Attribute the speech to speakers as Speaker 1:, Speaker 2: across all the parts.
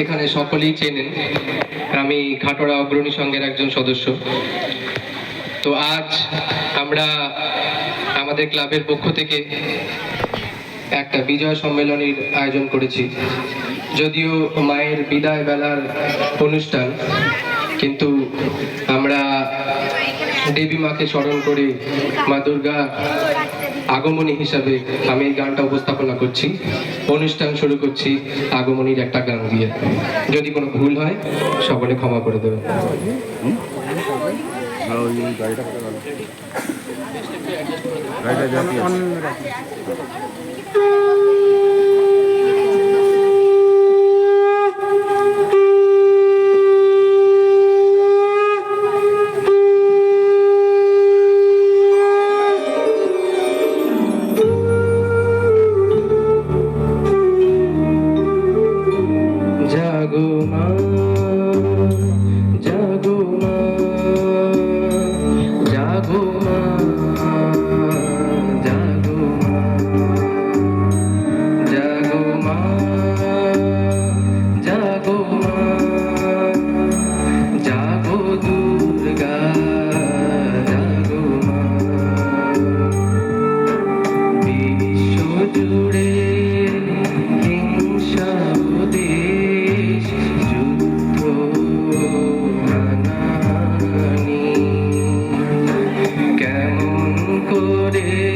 Speaker 1: এখানে সকলেই চেনেন। আমি ঘাটড়া অগ্রণী সংঘের একজন সদস্য। তো আজ আমরা আমাদের ক্লাবের পক্ষ থেকে একটা বিজয় সম্মেলনের আয়োজন করেছি। যদিও মায়ের বিদায় বেলার অনুষ্ঠান, কিন্তু আমরা দেবী মাকে স্মরণ করে মা দুর্গা আগমনী হিসাবে আমি এই গানটা উপস্থাপনা করছি। অনুষ্ঠান শুরু করছি আগমনীর একটা গান দিয়ে। যদি কোনো ভুল হয়, সকলে ক্ষমা করে
Speaker 2: গাড়িটা
Speaker 1: করে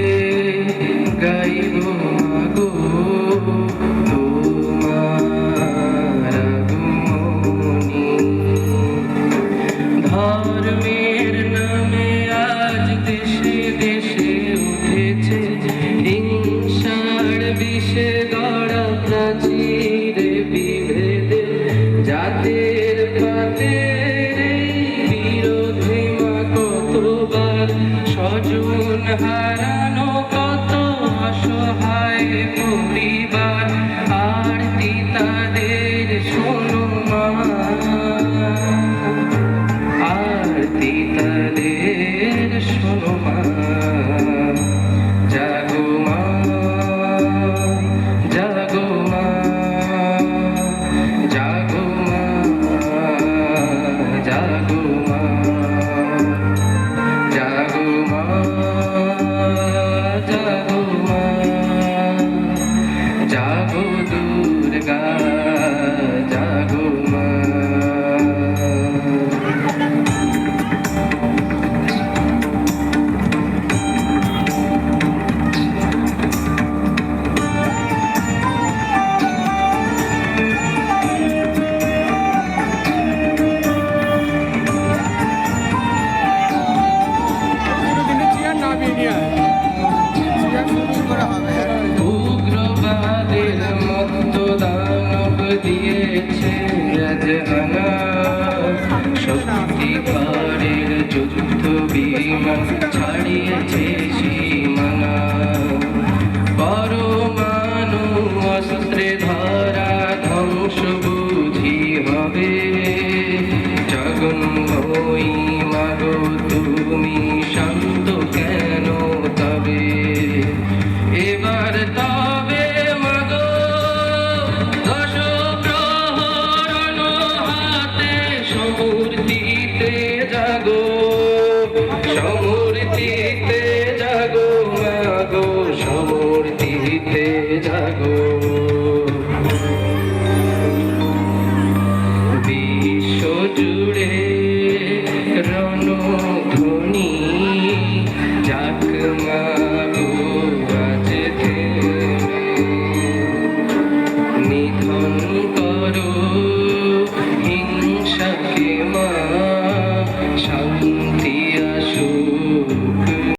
Speaker 1: পরিবার আরতি তাদের শোনো মা আরতি মাগুন ওই মাগো